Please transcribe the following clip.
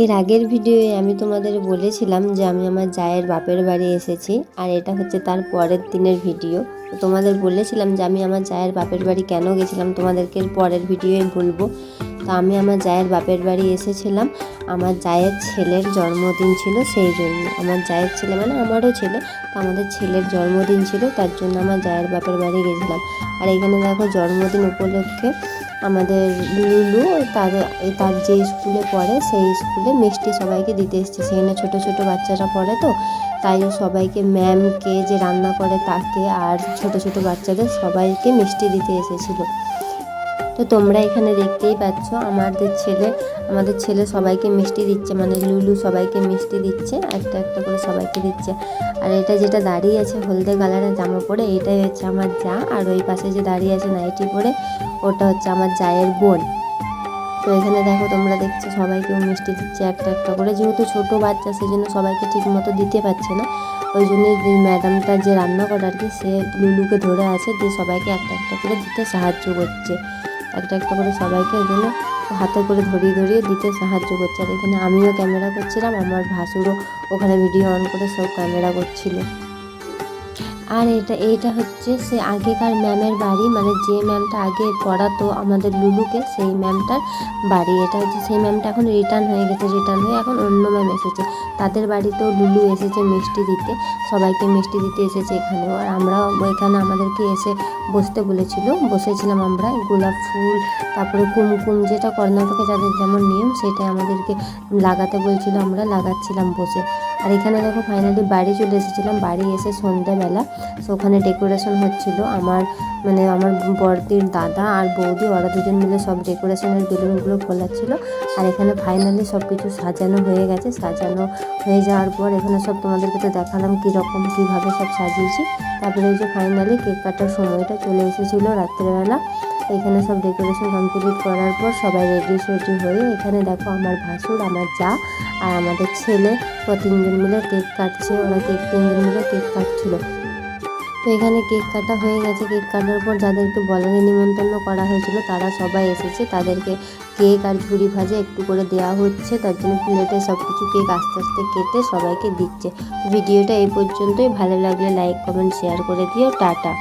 এর আগের ভিডিওয়ে আমি তোমাদের বলেছিলাম যে আমি আমার জায়ের বাপের বাড়ি এসেছি, আর এটা হচ্ছে তার পরের দিনের ভিডিও। তো তোমাদের বলেছিলাম যে আমি আমার জায়ের বাপের বাড়ি কেন গেছিলাম, তোমাদেরকে পরের ভিডিওয়ে বলব। তো আমি আমার জায়ের বাপের বাড়ি এসেছিলাম, আমার জায়ের ছেলের জন্মদিন ছিল সেই জন্য। আমার জায়ের ছেলে মানে আমারও ছেলে, তো আমাদের ছেলের জন্মদিন ছিল, তার জন্য আমার জায়ের বাপের বাড়ি গেছিলাম। আর এখানে দেখো জন্মদিন উপলক্ষে আমাদের লুলু তাদের তার যে স্কুলে পড়ে সেই স্কুলে মিষ্টি সবাইকে দিতে এসছে। সেখানে ছোটো ছোটো বাচ্চারা পড়ে তো, তাই সবাইকে ম্যামকে যে রান্না করে তাকে আর ছোট ছোট বাচ্চাদের সবাইকে মিষ্টি দিতে এসেছিল। তো তোমরা এখানে দেখতেই পাচ্ছ, আমাদের ছেলে আমাদের ছেলে সবাইকে মিষ্টি দিচ্ছে মানে লুলু সবাইকে মিষ্টি দিচ্ছে, একটা একটা করে সবাইকে দিচ্ছে। আর এটা যেটা দাঁড়িয়ে আছে হলদে কালারের জামা পরে, এটাই হচ্ছে আমার যা। আর ওই পাশে যে দাঁড়িয়ে আছে নাইটি পরে, ওটা হচ্ছে আমার জায়ের বোন। তো এখানে দেখো তোমরা দেখছ সবাইকে ও মিষ্টি দিচ্ছে একটা একটা করে। যেহেতু ছোটো বাচ্চা সেই জন্য সবাইকে ঠিক মতো দিতে পারছে না। ওই জন্য ম্যাডামটা যে রান্না করে আর কি, সে লুলুকে ধরে আছে, দিয়ে সবাইকে একটা একটা করে দিতে সাহায্য করছে। একটা একটা করে সবাইকে ওই জন্য হাতে করে ধরিয়ে ধরিয়ে দিতে সাহায্য করছে। আর এখানে আমিও ক্যামেরা করছিলাম, আমার ভাসুরও ওখানে ভিডিও অন করে সব ক্যামেরা করছিল। আর এটা, এইটা হচ্ছে সে আগেকার ম্যামের বাড়ি মানে যে ম্যামটা আগে পড়াতো আমাদের লুলুকে, সেই ম্যামটার বাড়ি। এটা হচ্ছে, সেই ম্যামটা এখন রিটার্ন হয়ে গেছে রিটার্ন হয়ে এখন অন্য ম্যাম এসেছে। তাদের বাড়িতেও লুলু এসেছে মিষ্টি দিতে, সবাইকে মিষ্টি দিতে এসেছে এখানেও। আর আমরাও এখানে আমাদেরকে এসে বসতে বলেছিল, বসেছিলাম আমরা, গোলাপ ফুল, তারপরে কুমকুম, যেটা কর্ণাটকে যাদের যেমন নিয়ম সেটা আমাদেরকে লাগাতে বলছিল, আমরা লাগাচ্ছিলাম বসে। আর এখানে দেখো ফাইনালি বাড়ি চলে এসেছিলাম। বাড়ি এসে সন্ধ্যাবেলা। সো ওখানে ডেকোরেশন হচ্ছিল। আমার মানে আমার বড়দির দাদা আর বৌদি, ওরা দুজন মিলে সব ডেকোরেশনের বেলুনগুলো খোলাচ্ছিল আর এখানে ফাইনালি সব কিছু সাজানো হয়ে গেছে। সাজানো হয়ে যাওয়ার পর এখানে সব তোমাদেরকে তো দেখালাম কীরকম, কীভাবে সব সাজিয়েছি। তারপরে এই যে ফাইনালি কেক কাটার সময়টা চলে এসেছিল রাত্রেবেলা। এখানে সব ডেকোরেশন কমপ্লিট করার পর সবাই রেডি সেডি হয়ে এখানে দেখো আমার ভাসুর, আমার যা আর আমাদের ছেলে। তিনজন মিলে কেক কাটছে, ওরা কেক তিনজন মিলে কেক কাটছিল। তো এখানে কেক কাটা হয়ে গেছে। কেক কাটার পর যাদেরকে বলারে নিমন্ত্রণ করা হয়েছিল, তারা সবাই এসেছে। তাদেরকে কেক আর ঝুড়ি ভাজা একটু করে দেওয়া হচ্ছে। তার জন্য প্লেটে সব কিছু কেক আস্তে আস্তে কেটে সবাইকে দিচ্ছে। ভিডিওটা এই পর্যন্তই। ভালো লাগলে লাইক কমেন্ট শেয়ার করে দিও। টাটা।